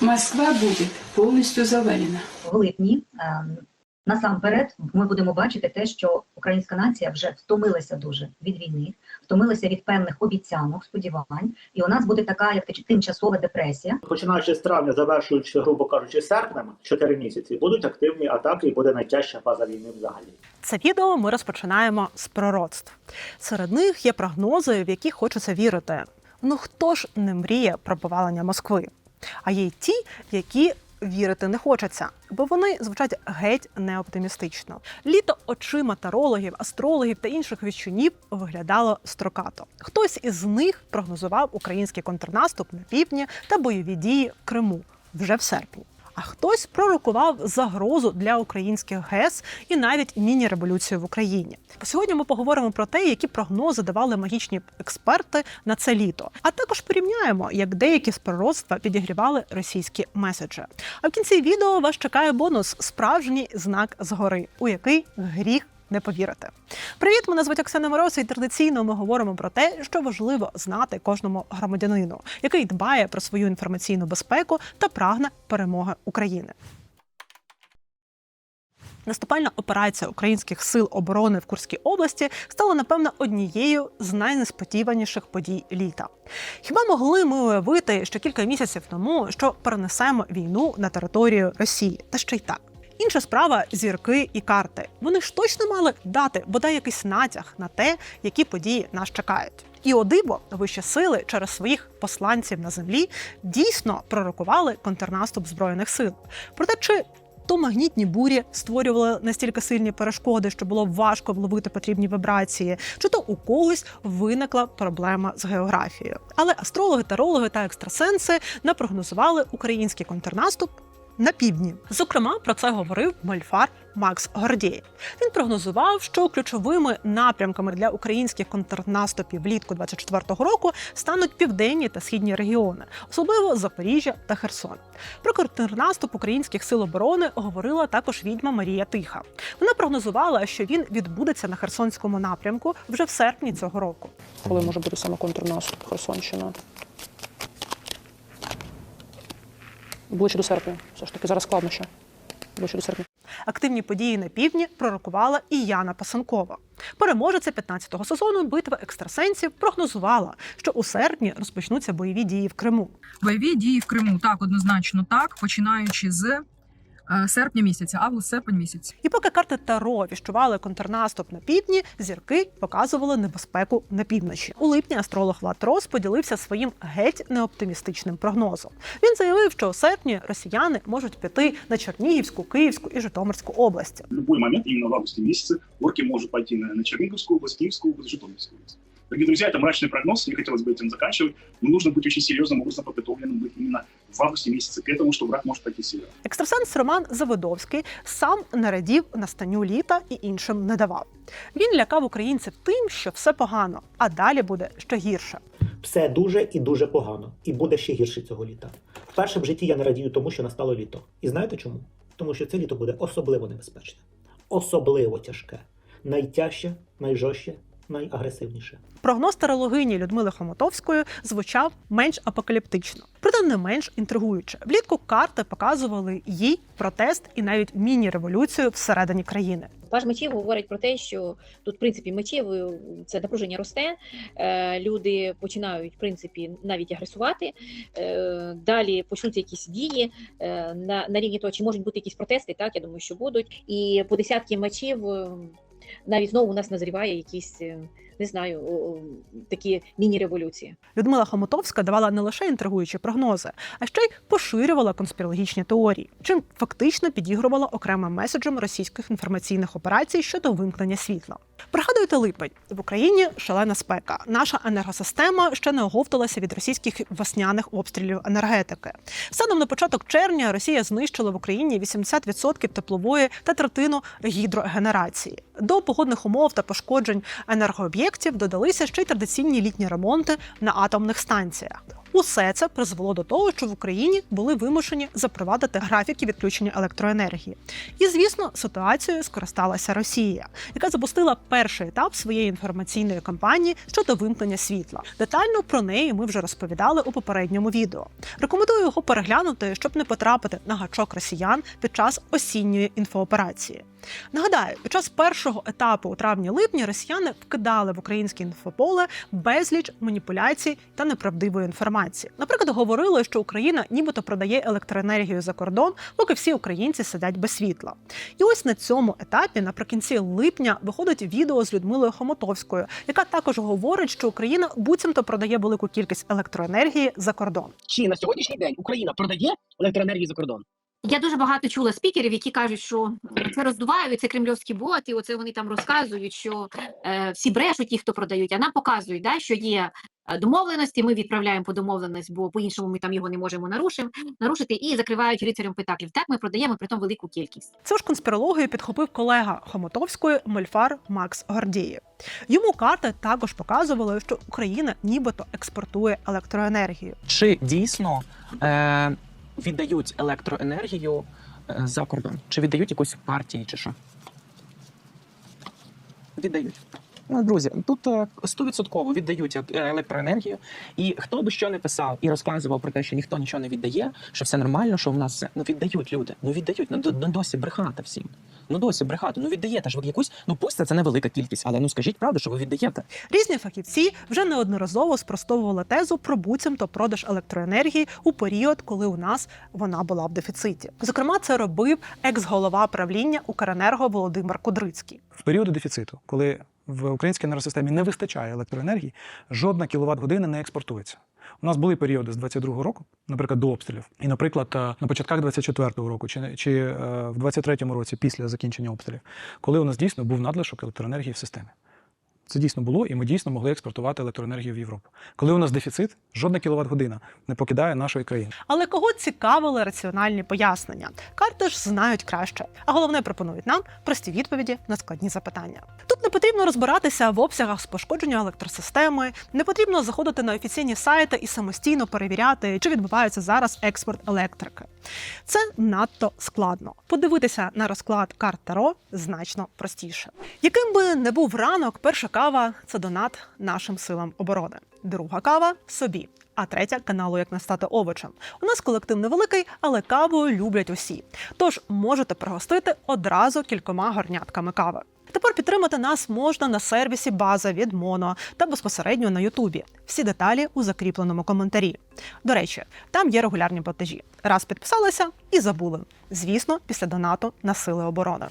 Москва будет полностью завалена. в липні. ем, Насамперед, ми будемо бачити те, що українська нація вже втомилася дуже від війни, втомилася від певних обіцянок, сподівань, і у нас буде така як таки тимчасова депресія. Починаючи з травня, завершуючи, грубо кажучи, серпнем, 4 місяці, будуть активні атаки і буде найтяжча фаза війни взагалі. Це відео ми розпочинаємо з пророцтв. Серед них є прогнози, в які хочеться вірити. Ну хто ж не мріє про повалення Москви? А є й ті, які вірити не хочеться, бо вони звучать геть неоптимістично. Літо очима тарологів, астрологів та інших віщунів виглядало строкато. Хтось із них прогнозував український контрнаступ на півдні та бойові дії в Криму вже в серпні. А хтось пророкував загрозу для українських ГЕС і навіть міні-революцію в Україні. Сьогодні ми поговоримо про те, які прогнози давали магічні експерти на це літо. А також порівняємо, як деякі з пророцтва підігрівали російські меседжі. А в кінці відео вас чекає бонус справжній знак згори, у який гріх. Не повірите. Привіт, мене звуть Оксана Мороз, і традиційно ми говоримо про те, що важливо знати кожному громадянину, який дбає про свою інформаційну безпеку та прагне перемоги України. Наступальна операція українських сил оборони в Курській області стала, напевно, однією з найнесподіваніших подій літа. Хіба могли ми уявити ще кілька місяців тому, що перенесемо війну на територію Росії? Та ще й так. Інша справа зірки і карти. Вони ж точно мали дати бодай якийсь натяг на те, які події нас чекають. І о диво, вищі сили через своїх посланців на землі дійсно пророкували контрнаступ збройних сил. Проте чи то магнітні бурі створювали настільки сильні перешкоди, що було важко вловити потрібні вібрації, чи то у когось виникла проблема з географією. Але астрологи, тарологи та екстрасенси напрогнозували український контрнаступ на півдні. Зокрема, про це говорив мольфар Макс Гордєєв. Він прогнозував, що ключовими напрямками для українських контрнаступів влітку 24-го року стануть південні та східні регіони, особливо Запоріжжя та Херсон. Про контрнаступ українських сил оборони говорила також відьма Марія Тиха. Вона прогнозувала, що він відбудеться на Херсонському напрямку вже в серпні цього року. коли може бути саме контрнаступ Херсонщина. Ближче до серпня. Все ж таки зараз складно ще. Ближче до серпня. Активні події на півдні пророкувала і Яна Пасанкова. Переможеця 15-го сезону битва екстрасенсів прогнозувала, що у серпні розпочнуться бойові дії в Криму. Бойові дії в Криму так однозначно так, починаючи з серпня місяця, август-серпень місяць. І поки карти Таро віщували контрнаступ на півдні, зірки показували небезпеку на півночі. У липні астролог Влад Рос поділився своїм геть неоптимістичним прогнозом. Він заявив, що у серпні росіяни можуть піти на Чернігівську, Київську і Житомирську області. в любой момент, именно в августе месяце, орки может пойти на, на Черниговскую область, Киевскую область, Житомирскую область. Дорогие друзья, это мрачный прогноз, не хотелось бы этим заканчивать, но нужно быть очень серьезным образом подготовленным быть именно в августе месяце к этому, что враг может пойти сильно. Екстрасенс Роман Заводовський сам не радів настанню літа і іншим не давав. Він лякав українців тим, що все погано, а далі буде ще гірше. Все дуже і дуже погано, і буде ще гірше цього літа. Вперше в житті я не радію тому, що настало літо. І знаєте чому? Тому що це літо буде особливо небезпечне, особливо тяжке, найтяжче, найжорстче, найагресивніше. Прогноз тарологині Людмили Хомотовської звучав менш апокаліптично, проте не менш інтригуюче. Влітку карти показували їй протест і навіть міні-революцію всередині країни. Паж мечів говорить про те, що тут, в принципі, мечів е, це напруження росте. е, Люди починають, в принципі, навіть агресувати. е, Далі почнуться якісь дії е, на, на рівні того, чи можуть бути якісь протести. Так, я думаю, що будуть. І по десятки мечів навіть знову у нас назріває якісь, е, не знаю, такі міні-революції. Людмила Хомотовська давала не лише інтригуючі прогнози, а ще й поширювала конспірологічні теорії, чим фактично підігрувала окремим меседжем російських інформаційних операцій щодо вимкнення світла. Пригадуєте липень в Україні шалена спека. Наша енергосистема ще не оговталася від російських весняних обстрілів енергетики. Станом на початок червня Росія знищила в Україні 80% теплової та третину гідрогенерації. До погодних умов та пошкоджень енергооб'єктів додалися ще й традиційні літні ремонти на атомних станціях. Усе це призвело до того, що в Україні були вимушені запровадити графіки відключення електроенергії. І звісно, ситуацією скористалася Росія, яка запустила перший етап своєї інформаційної кампанії щодо вимкнення світла. Детально про неї ми вже розповідали у попередньому відео. Рекомендую його переглянути, щоб не потрапити на гачок росіян під час осінньої інфооперації. Нагадаю, під час першого етапу у травні-липні росіяни вкидали в українське інфополе безліч маніпуляцій та неправдивої інформації. Наприклад, говорили, що Україна нібито продає електроенергію за кордон, поки всі українці сидять без світла. І ось на цьому етапі, наприкінці липня, виходить відео з Людмилою Хомотовською, яка також говорить, що Україна буцімто продає велику кількість електроенергії за кордон. Чи на сьогоднішній день Україна продає електроенергію за кордон? Я дуже багато чула спікерів, які кажуть, що це роздувають, це кремльовські боти. Оце вони там розказують, що е, всі брешуть ті, хто продають, а нам показують, да, що є е, домовленості. Ми відправляємо по домовленість, бо по-іншому ми там його не можемо нарушити, нарушити і закривають рицарем Петаклів. Так ми продаємо при тому велику кількість. Цю ж конспірологію підхопив колега Хомотовської Мольфар Макс Гордієв. Йому карти також показували, що Україна нібито експортує електроенергію. Чи дійсно е, віддають електроенергію е, за кордон? Чи віддають якусь партії, чи що? Віддають. Ну, друзі, тут е, стовідсотково віддають е- електроенергію, і хто би що не писав і розказував про те, що ніхто нічого не віддає, що все нормально, що в нас все. Ну віддають люди. Ну віддають. Ну, до- ну досі брехати всім. Ну досі брехати. Ну віддаєте ж ви якусь. Ну пусть це, це невелика кількість, але ну скажіть правду, що ви віддаєте. Різні фахівці вже неодноразово спростовували тезу про буцімто продаж електроенергії у період, коли у нас вона була в дефіциті. Зокрема, це робив екс-голова правління Укренерго Володимир Кудрицький. В періоди дефіциту, коли в українській енергосистемі не вистачає електроенергії, жодна кіловат година не експортується. У нас були періоди з 22-го року, наприклад, до обстрілів, і, наприклад, е, на початках 24-го року, чи, чи е, в 23-му році після закінчення обстрілів, коли у нас дійсно був надлишок електроенергії в системі. Це дійсно було, і ми дійсно могли експортувати електроенергію в Європу. Коли у нас дефіцит, жодна кіловат година не покидає нашої країни. Але кого цікавили раціональні пояснення? Карти ж знають краще, а головне пропонують нам прості відповіді на складні запитання. Тут не потрібно розбиратися в обсягах з пошкодження електросистеми, не потрібно заходити на офіційні сайти і самостійно перевіряти, чи відбувається зараз експорт електрики. Це надто складно. Подивитися на розклад карт Таро значно простіше. Яким би не був ранок, перша кава це донат нашим силам оборони. Друга кава собі. А третя каналу як не стати овочем. У нас колектив невеликий, але каву люблять усі. Тож можете пригостити одразу кількома горнятками кави. Тепер підтримати нас можна на сервісі База від Моно та безпосередньо на Ютубі. Всі деталі у закріпленому коментарі. До речі, там є регулярні платежі. Раз підписалися і забули. Звісно, після донату на сили оборони.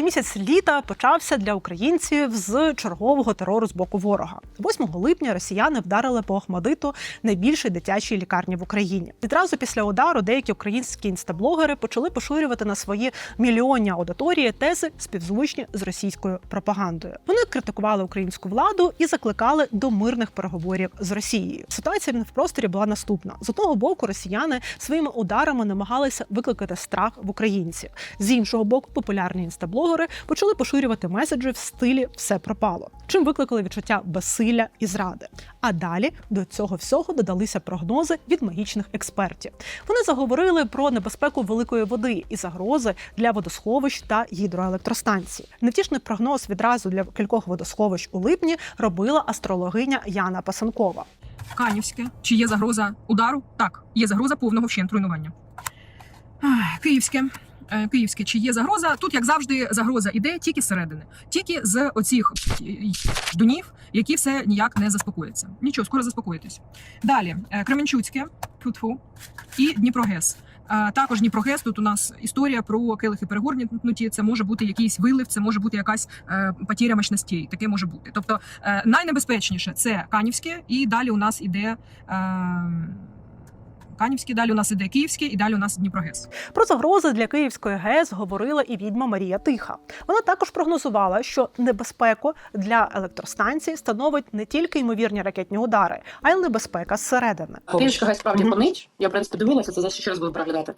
Місяць літа почався для українців з чергового терору з боку ворога. 8 липня росіяни вдарили по Охмадиту найбільшій дитячій лікарні в Україні. Відразу після удару деякі українські інстаблогери почали поширювати на свої мільйонні аудиторії тези співзвучні з російською пропагандою. Вони критикували українську владу і закликали до мирних переговорів з Росією. Ситуація в просторі була наступна: з одного боку, росіяни своїми ударами намагалися викликати страх в українців. З іншого боку, популярні інстаблогери почали поширювати меседжі в стилі все пропало, чим викликали відчуття безсилля і зради. А далі до цього всього додалися прогнози від магічних експертів. Вони заговорили про небезпеку великої води і загрози для водосховищ та гідроелектростанцій. Невтішний прогноз відразу для кількох водосховищ у липні робила астрологиня Яна Пасенкова. Канівське. Чи є загроза удару? Так, є загроза повного вщент руйнування. Київське. Е, Київське, чи є загроза? Тут, як завжди, загроза іде тільки зсередини, тільки з оцих дунів, які все ніяк не заспокояться. Нічого, скоро заспокоїтесь. Далі е, Кременчуцьке, тьфу-тьфу, і Дніпрогес. Е, Також Дніпрогес, тут у нас історія про келихи перегорнуті. Це може бути якийсь вилив, це може бути якась е, потіря мощностей. Таке може бути. Тобто е, найнебезпечніше це Канівське, і далі у нас іде. Канівське, далі у нас іде Київське, і далі у нас Дніпрогес. Про загрози для Київської ГЕС говорила і відьма Марія Тиха. Вона також прогнозувала, що небезпеку для електростанцій становить не тільки ймовірні ракетні удари, а й небезпека зсередини. Київська гай справді понить. Я в принципі дивилася, це за ще раз буду переглядати.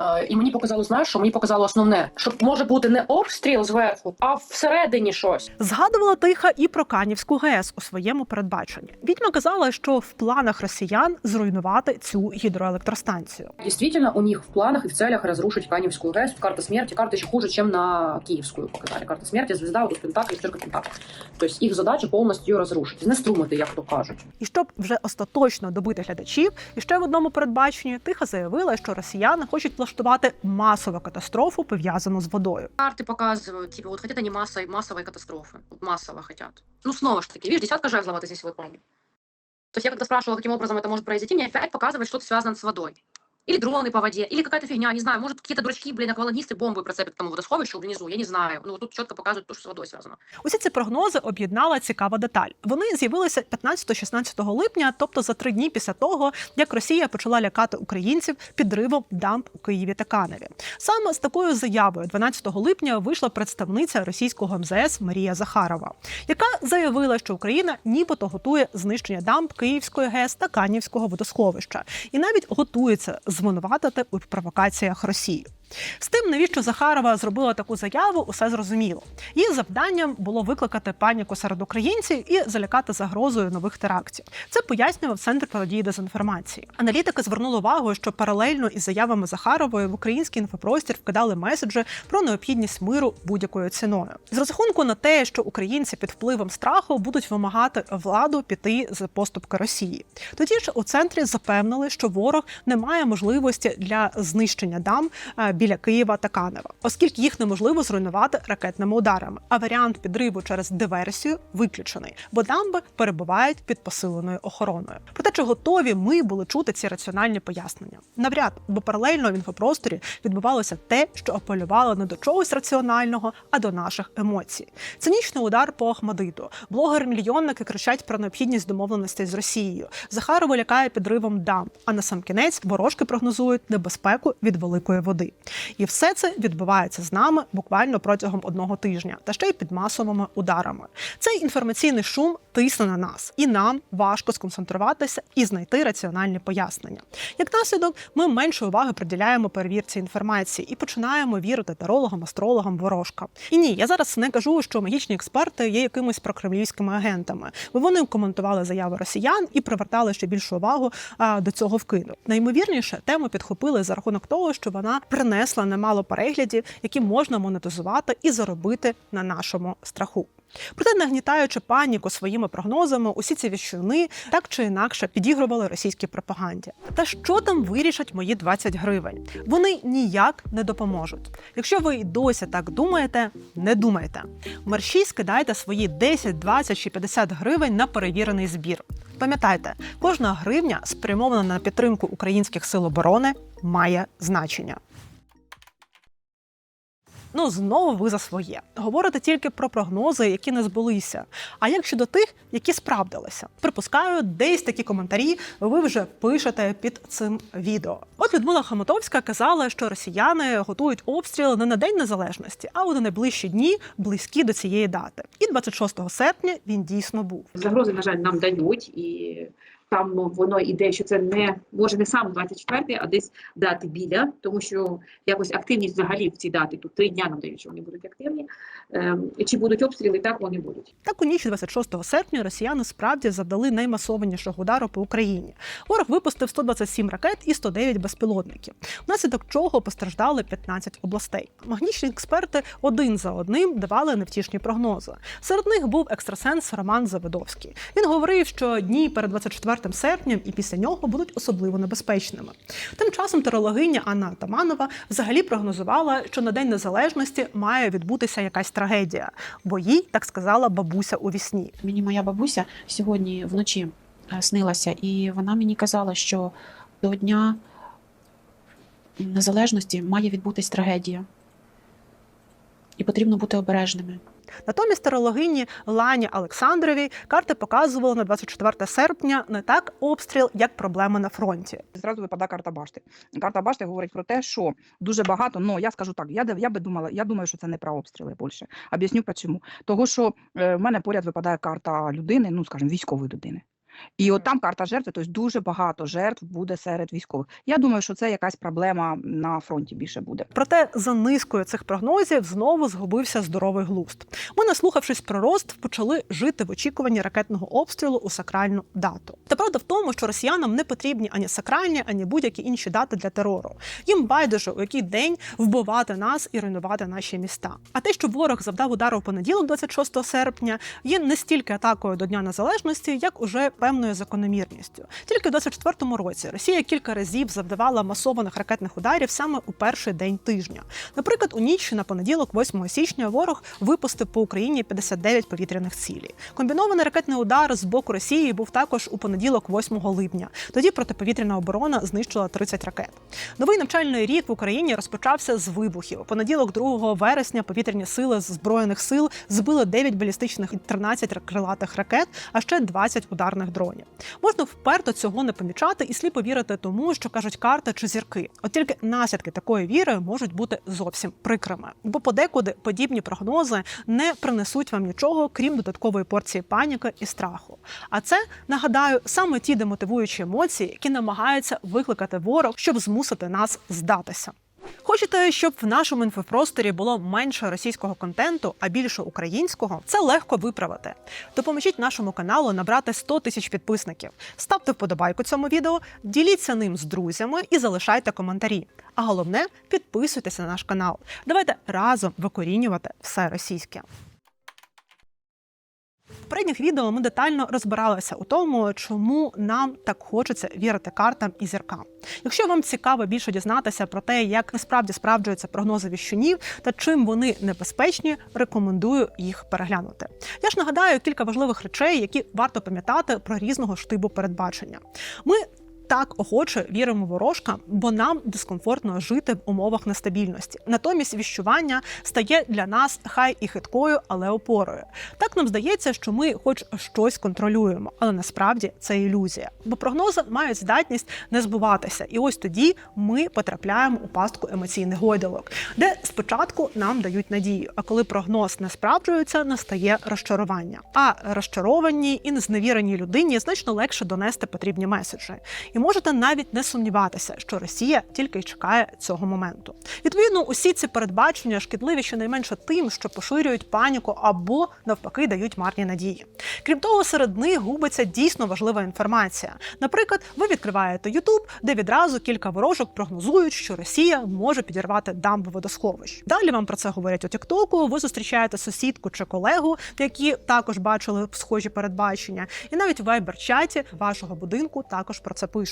Е, І мені показало, знаєш, що мені показало основне, що може бути не обстріл зверху, а всередині щось. Згадувала тиха і про Канівську ГЕС у своєму передбаченні. Відьма казала, що в планах росіян зруйнувати цю гідроелектростанцію. Действительно, у них в планах и в целях разрушить Каневскую ГЭС. Карта смерти, карта еще хуже, чем на Киевскую показали. Карта смерти, звезда, вот Пентакль, четверка Пентакль. То есть их задача полностью ее разрушить. Знеструмити, як то кажуть. І щоб вже остаточно добити глядачів, і ще в одному передбаченні тиха заявила, що росіяни хочуть влаштувати масову катастрофу пов'язану з водою. Карты показывают, типа, вот хотят они массовой, массовой катастрофы. Вот Массово хотят. Ну, снова ж таки, видишь, десятка жезлов это здесь выполнен. То есть я когда спрашивала, каким образом это может произойти, мне опять показывает что-то связано с водой. Или дроны по воде, или какая-то фигня, не знаю, может какие-то дурачки, блин, аквалангисты бомбы процепят к тому водосховищу внизу, я не знаю. Ну, вот тут четко показывают то, что с водой связано. Усі ці прогнози об'єднала цікава деталь. Вони з'явилися 15-16 липня, тобто за три дні після того, як Росія почала лякати українців підривом дамб у Києві та Каневі. Саме з такою заявою 12 липня вийшла представниця російського МЗС Марія Захарова, яка заявила, що Україна нібито готує знищення дамб Київської ГЕС та Канівського водосховища, і навіть готується звинуватити у провокаціях Росію. З тим, навіщо Захарова зробила таку заяву, усе зрозуміло. Її завданням було викликати паніку серед українців і залякати загрозою нових терактів. Це пояснював центр протидії дезінформації. Аналітики звернули увагу, що паралельно із заявами Захарової в український інфопростір вкидали меседжі про необхідність миру будь-якою ціною. З розрахунку на те, що українці під впливом страху будуть вимагати владу піти з поступки Росії. Тоді ж у центрі запевнили, що ворог не має можливості для знищення дам е, біля Києва та Канева, оскільки їх неможливо зруйнувати ракетними ударами. А варіант підриву через диверсію виключений, бо дамби перебувають під посиленою охороною. Проте, чи готові ми були чути ці раціональні пояснення? Навряд, бо паралельно в інфопросторі відбувалося те, що апелювало не до чогось раціонального, а до наших емоцій. Цинічний удар по Ахмадиту. Блогери-мільйонники кричать про необхідність домовленостей з Росією. Захарова лякає підривом дамб. А на сам кінець ворожки прогнозують небезпеку від великої води. І все це відбувається з нами буквально протягом одного тижня, та ще й під масовими ударами. Цей інформаційний шум тисне на нас, і нам важко сконцентруватися і знайти раціональні пояснення. Як наслідок, ми менше уваги приділяємо перевірці інформації і починаємо вірити тарологам, астрологам, ворожкам. І ні, я зараз не кажу, що магічні експерти є якимись прокремлівськими агентами, бо вони коментували заяви росіян і привертали ще більшу увагу а, до цього вкиду. Найімовірніше тему підхопили за рахунок того, що вона принесла немало переглядів, які можна монетизувати і заробити на нашому страху. Проте, нагнітаючи паніку своїми прогнозами, усі ці віщуни так чи інакше підігрували російській пропаганді. Та що там вирішать мої 20 гривень? Вони ніяк не допоможуть. Якщо ви й досі так думаєте, не думайте. Мерщій скидайте свої 10, 20 чи 50 гривень на перевірений збір. Пам'ятайте, кожна гривня, спрямована на підтримку українських сил оборони, має значення. Ну, знову ви за своє. Говорите тільки про прогнози, які не збулися. А як щодо тих, які справдилися? Припускаю, десь такі коментарі ви вже пишете під цим відео. От Людмила Хамотовська казала, що росіяни готують обстріли не на День Незалежності, а у найближчі дні близькі до цієї дати. І 26 серпня він дійсно був. Загрози, на жаль, нам дають, і там ну, воно іде, що це не може не сам 24-й, а десь дати біля, тому що якось активність взагалі в ці дати тут три дня нам дають, що вони будуть активні. Ем, і чи будуть обстріли, так вони будуть. Так у ніч 26 серпня росіяни справді завдали наймасованішого удару по Україні. Ворог випустив 127 ракет і 109 безпілотників, внаслідок чого постраждали 15 областей. Магнічні експерти один за одним давали невтішні прогнози. Серед них був екстрасенс Роман Завидовський. Він говорив, що дні перед 24 серпням і після нього будуть особливо небезпечними. Тим часом терологиня Анна Атаманова взагалі прогнозувала, що на День Незалежності має відбутися якась трагедія, бо їй так сказала бабуся у вісні. Мені моя бабуся сьогодні вночі е, снилася, і вона мені казала, що до Дня Незалежності має відбутись трагедія. І потрібно бути обережними. Натомість старологині Лані Олександровій карти показували на 24 серпня не так обстріл, як проблеми на фронті. Зразу випадає карта башти. Карта башти говорить про те, що дуже багато. Ну я скажу так, я я би думала, я думаю, що це не про обстріли більше. Об'ясню чому. Того, що е, в мене поряд випадає карта людини, ну скажімо, військової людини. І от там карта жертви, тобто дуже багато жертв буде серед військових. Я думаю, що це якась проблема на фронті більше буде. Проте за низкою цих прогнозів знову згубився здоровий глузд. Ми, наслухавшись про рост, почали жити в очікуванні ракетного обстрілу у сакральну дату. Та правда в тому, що росіянам не потрібні ані сакральні, ані будь-які інші дати для терору. Їм байдуже, у який день вбивати нас і руйнувати наші міста. А те, що ворог завдав удару в понеділок, 26 серпня, є не стільки атакою до Дня Незалежності, як уже певною закономірністю. Тільки в 24-му році Росія кілька разів завдавала масованих ракетних ударів саме у перший день тижня. Наприклад, у ніч на понеділок, 8 січня, ворог випустив по Україні 59 повітряних цілей. Комбінований ракетний удар з боку Росії був також у понеділок, 8 липня. Тоді протиповітряна оборона знищила 30 ракет. Новий навчальний рік в Україні розпочався з вибухів. Понеділок, 2 вересня, повітряні сили збройних сил збили 9 балістичних і 13 крилатих ракет, а ще 20 ударних дронів. Можна вперто цього не помічати і сліпо вірити тому, що кажуть карти чи зірки. От тільки наслідки такої віри можуть бути зовсім прикрими, бо подекуди подібні прогнози не принесуть вам нічого, крім додаткової порції паніки і страху. А це нагадаю саме ті демотивуючі емоції, які намагаються викликати ворог, щоб змусити нас здатися. Хочете, щоб в нашому інфопросторі було менше російського контенту, а більше українського? Це легко виправити. Допоможіть нашому каналу набрати 100 тисяч підписників. Ставте вподобайку цьому відео, діліться ним з друзями і залишайте коментарі. А головне, підписуйтесь на наш канал. Давайте разом викорінювати все російське. В передніх відео ми детально розбиралися у тому, чому нам так хочеться вірити картам і зіркам. Якщо вам цікаво більше дізнатися про те, як насправді справджуються прогнози віщунів та чим вони небезпечні, рекомендую їх переглянути. Я ж нагадаю кілька важливих речей, які варто пам'ятати про різного штибу передбачення. Ми так охоче віримо ворожкам, бо нам дискомфортно жити в умовах нестабільності. Натомість віщування стає для нас хай і хиткою, але опорою. Так нам здається, що ми хоч щось контролюємо, але насправді це ілюзія. Бо прогнози мають здатність не збуватися, і ось тоді ми потрапляємо у пастку емоційних гойдалок, де спочатку нам дають надію, а коли прогноз не справджується, настає розчарування. А розчарованій і зневіреній людині значно легше донести потрібні меседжі. І можете навіть не сумніватися, що Росія тільки й чекає цього моменту. Відповідно, усі ці передбачення шкідливі щонайменше тим, що поширюють паніку або навпаки дають марні надії. Крім того, серед них губиться дійсно важлива інформація. Наприклад, ви відкриваєте YouTube, де відразу кілька ворожок прогнозують, що Росія може підірвати дамбу водосховищ. Далі вам про це говорять у Тіктоку. Ви зустрічаєте сусідку чи колегу, які також бачили схожі передбачення, і навіть в вайбер-чаті вашого будинку також про це пишуть.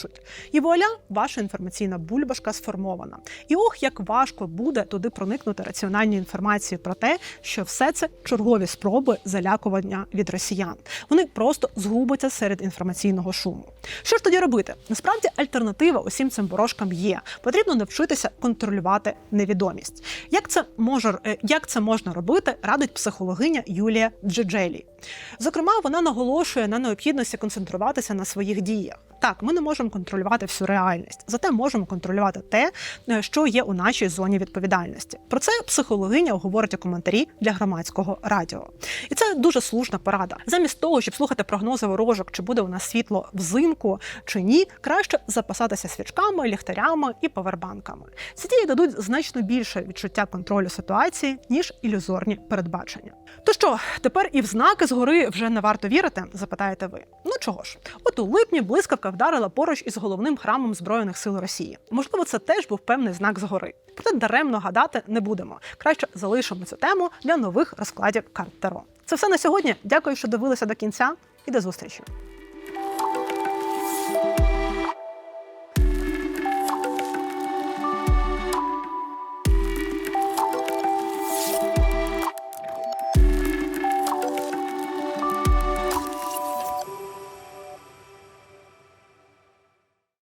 І вуаля, ваша інформаційна бульбашка сформована. І ох, як важко буде туди проникнути раціональні інформації про те, що все це чергові спроби залякування від росіян. Вони просто згубляться серед інформаційного шуму. Що ж тоді робити? Насправді альтернатива усім цим ворожкам є. Потрібно навчитися контролювати невідомість. Як це може як це можна робити, радить психологиня Юлія Джеджелі. Зокрема, вона наголошує на необхідності концентруватися на своїх діях. Так, ми не можемо контролювати всю реальність, зате можемо контролювати те, е, що є у нашій зоні відповідальності. Про це психологиня говорить у коментарі для громадського радіо. І це дуже слушна порада. Замість того, щоб слухати прогнози ворожок, чи буде у нас світло взимку чи ні, краще запасатися свічками, ліхтарями і павербанками. Ці дії дадуть значно більше відчуття контролю ситуації ніж ілюзорні передбачення. То що, тепер і в знаки згори вже не варто вірити? запитаєте ви. Ну чого ж, от у липні блискавка вдарила поруч із головним храмом збройних сил Росії. Можливо, це теж був певний знак згори. Проте даремно гадати не будемо. Краще залишимо цю тему для нових розкладів карт Таро. Це все на сьогодні. Дякую, що дивилися до кінця, і до зустрічі.